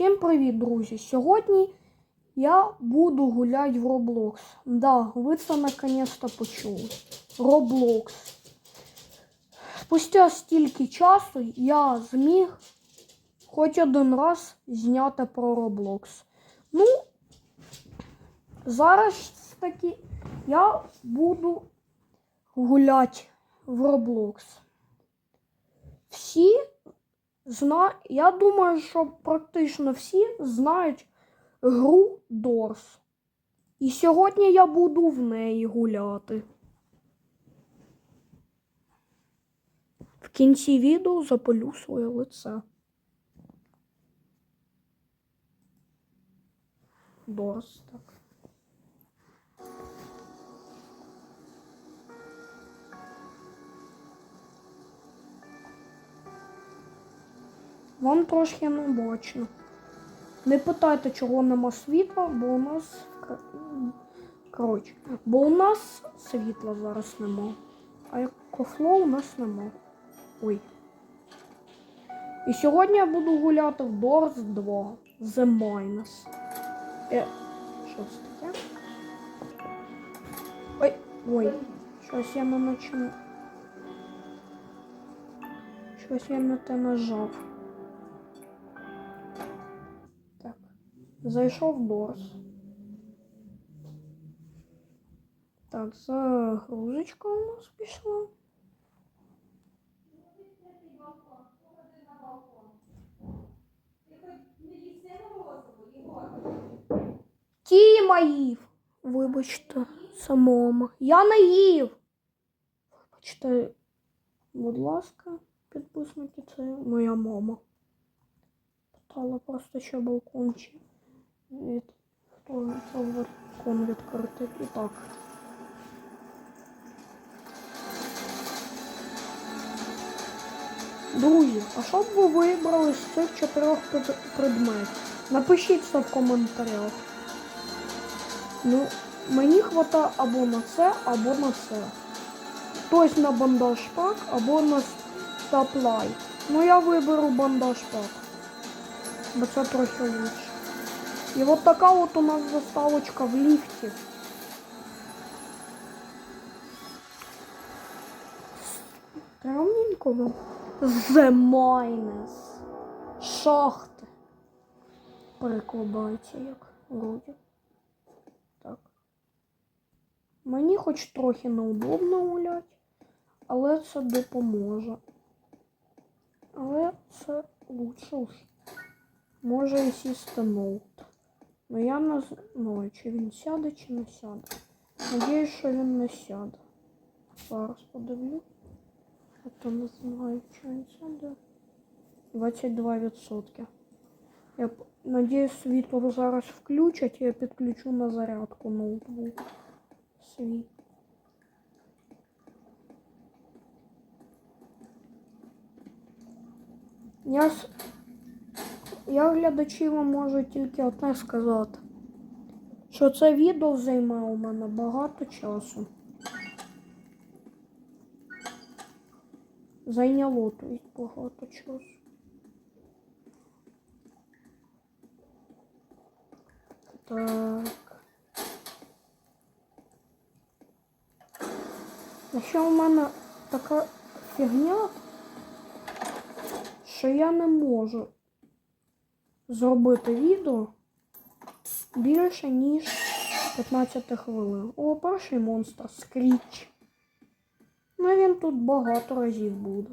Всім привіт, друзі! Сьогодні я буду гуляти в Roblox. Да, ви це наконец-то почули. Roblox. Спустя стільки часу я зміг хоч один раз зняти про Roblox. Ну, зараз таки я буду гуляти в Roblox. Всі зна... Я думаю, що практично всі знають гру Дорс. І сьогодні я буду в неї гуляти. В кінці відео запалю своє лице. Дорс, так. Вам трошки не бачно. Не питайте, чого нема світла, бо у нас. Коротше, бо у нас світла зараз нема. А як кофло у нас нема. Ой. І сьогодні я буду гуляти в Doors 2 The Minus. Е, що це таке? Ой, ой, щось я не начну. Щось я не те нажав. Зайшов в Дорс. Так, загрузочка у нас пішла. Тіма їв. Вибачте, мама. Я не їв. Вибачте, будь ласка, підписники, це моя мама. Питала просто, що балкончик. Від... Хто це балкон відкритий. І так. Друзі, а що б ви вибрали з цих чотирьох предметів? Напишіть це в коментарях. Ну, мені хватає або на це, або на це. Тобто на бандаж пак, або на стоплайт. Ну я виберу бандаж пак. Бо це трохи лучше. І от така от у нас заставочка в ліфті. Равненько. The Minus. Шахти. Перекладається як вроді. Так. Мені хоч трохи неудобно гуляти, але це допоможе. Але це лучше. Може і сісти ноут. Ну я не знаю, чи він сяде, чи не сяде. Надіюсь, що він не сяде. Зараз подивлюсь. А то не знаю, чи він сяде. 22%. Я п- надіюсь, світло зараз включать, і я підключу на зарядку ноутбук. Свій. Я, с- я глядачі вам можу тільки одне сказати. Що це відео займе у мене багато часу. Зайняло есть багато часу. Так. А ще у мене така фігня, що я не можу зробити відео більше, ніж 15 хвилин. О, перший монстр скріч. Ну він тут багато разів буде.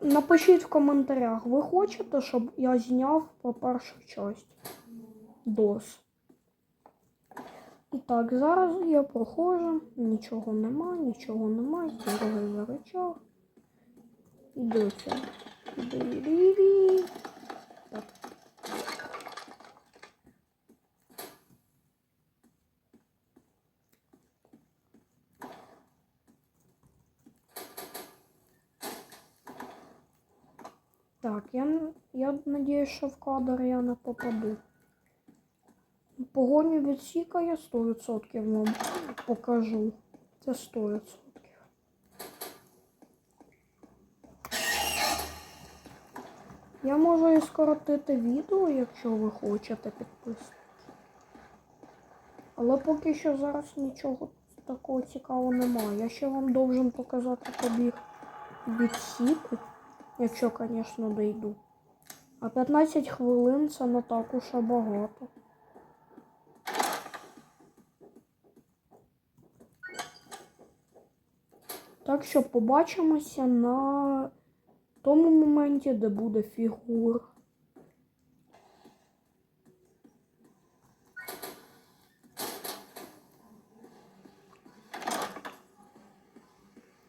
Напишіть в коментарях, ви хочете, щоб я зняв по першу часть DOS. І так, зараз я проходжу, нічого нема, нічого нема, другий заричав. Іду це. Так, я, я надіюсь, що в кадр я не попаду. Погоню від Сіка я 100% вам покажу. Це 100%. Я можу і скоротити відео, якщо ви хочете підписувати. Але поки що зараз нічого такого цікавого немає. Я ще вам должен показати побіг від Сіку, якщо, звісно, дойду. А 15 хвилин це не так уж і багато. Так що побачимося на тому моменті, де буде фігур.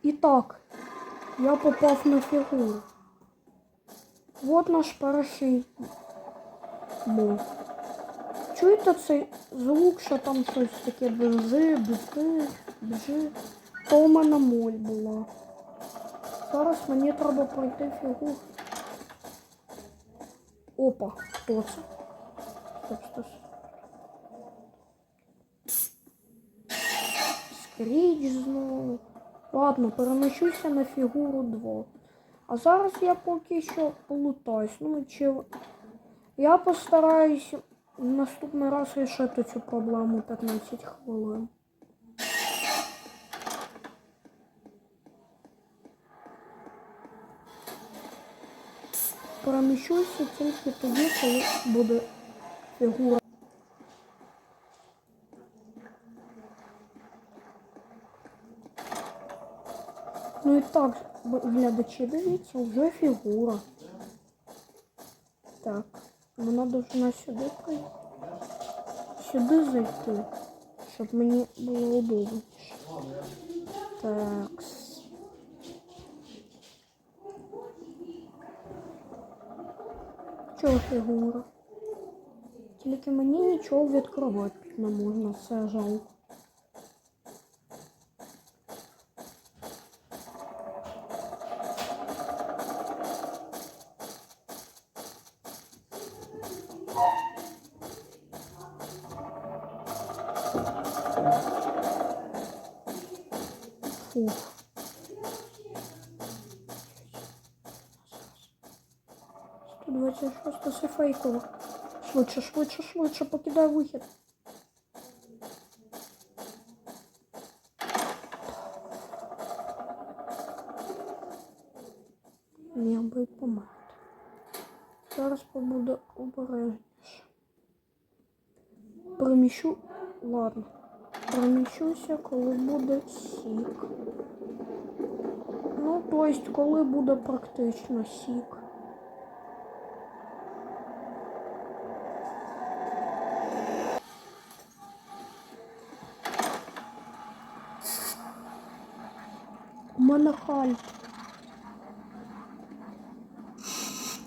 І так, я попав на фігуру. Вот наш перший мов. Чуєте цей звук, що там щось таке бежи, біжи, біжи. То у мене моль була. Зараз мені треба пройти фігуру. Опа, хто це? Стоп, стоп. Скріч знову. Ладно, переміщуся на фігуру 2. А зараз я поки що полутаюсь. Ну, чи... Я постараюсь наступний раз рішити цю проблему 15 хвилин. Переміщуся тільки тоді, коли буде фігура. І так, глядачі, дивіться, вже фігура. Так, вона должна сюди прийти. Сюди зайти, щоб мені було удобніше. Так. Чого фігура? Тільки мені нічого відкривати не можна, це жалко. Фух. Сто двадцять шоста це фейково. Швидше, швидше, швидше, покидай вихід. Міг би померти. Зараз побуде обережніше. Переміщу. Ладно. Переміщуся, коли буде сік. Ну, то есть, коли буде практично сік. У мене хальт.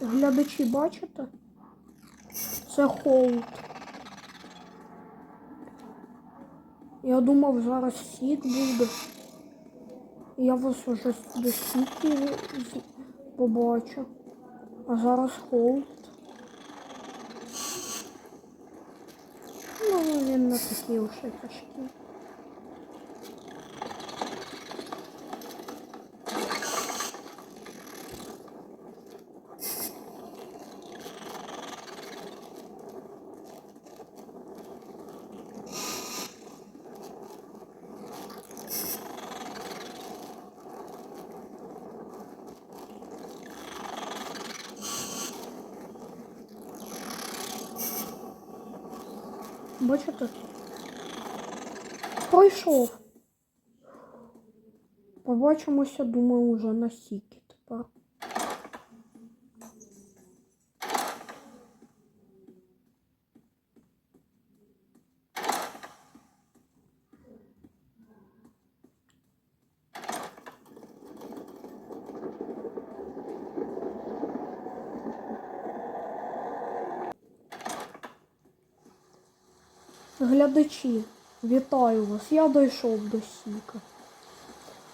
Глядачі бачите? Це холд. Я думав, зараз сік буде. Я вас уже до сіки побачу. А зараз холд. Ну, він не такий вже тяжкий. Бачите? Пройшов. Побачимося, думаю, уже на сіки тепер. Глядачі, вітаю вас. Я дійшов до сіка.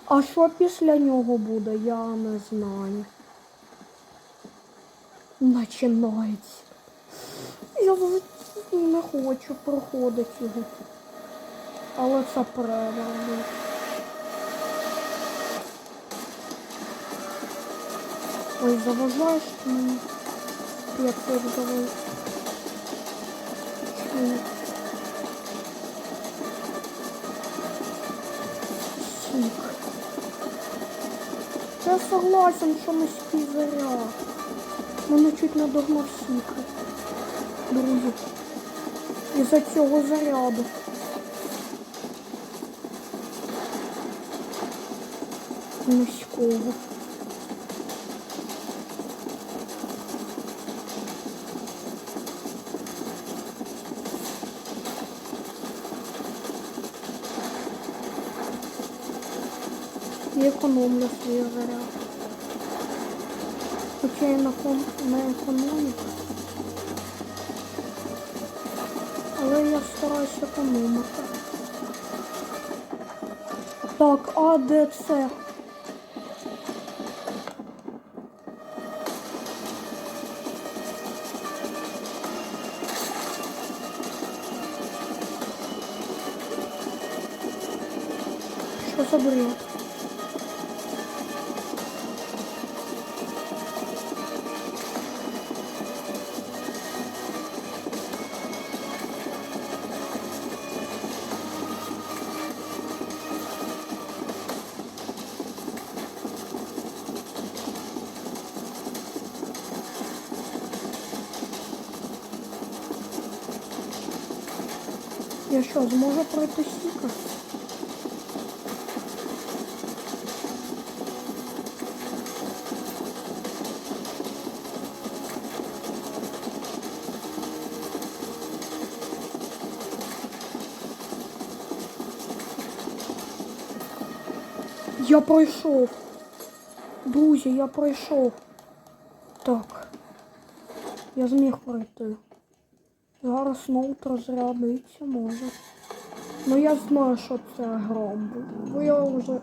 А що після нього буде, я не знаю. Починається. Я не хочу проходити його. Але це правильно. Ой, заважаєш мені. Капець, як завив. Я согласен, що низький заряд. Мене чуть не догнав сіка. Друзі. Із-за цього заряду. Низького. І економлю свій заряд. Хоча я на, ком... на економіку. Але я стараюсь економити. Так, а де це? Що за бред? Я що, зможу пройти сіка? Я пройшов. Друзі, я пройшов. Так. Я зміг пройти. Зараз ноут розрядиться може. Ну я знаю, що це гром був. Бо я вже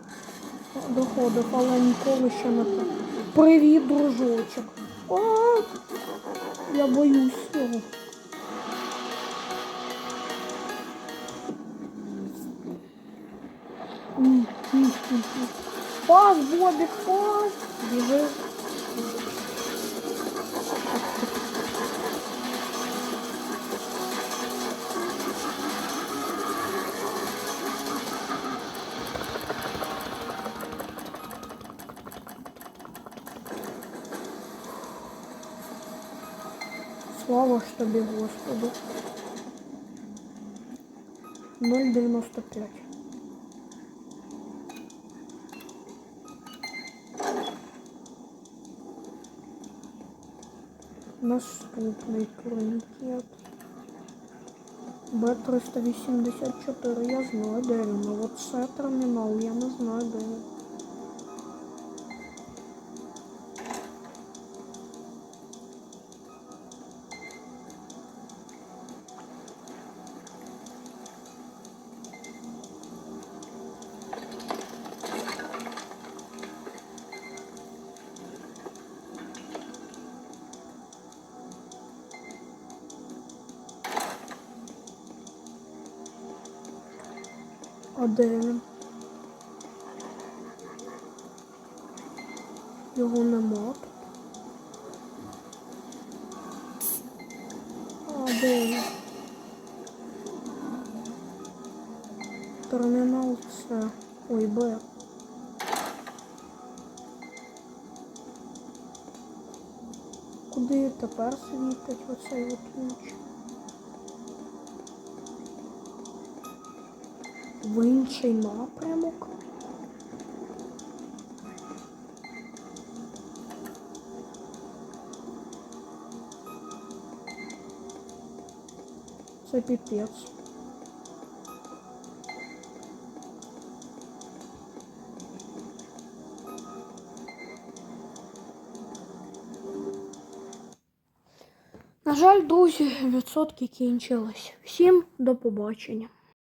доходив, але ніколи ще не так. Привіт, дружочок. А, я боюсь його. Пас, Бобік, пас. Біжи. Тобі, Господу. 0,95. Наступний турнікет. Б384, я знаю, де він. А от це термінал, я не знаю, де він. Він? Його нема. А? Термінал С. Ой, Б. Куди тепер світить оцей от луч? В інший напрямок. Це піпець. На жаль, друзі, відсотки кінчились. Всім до побачення.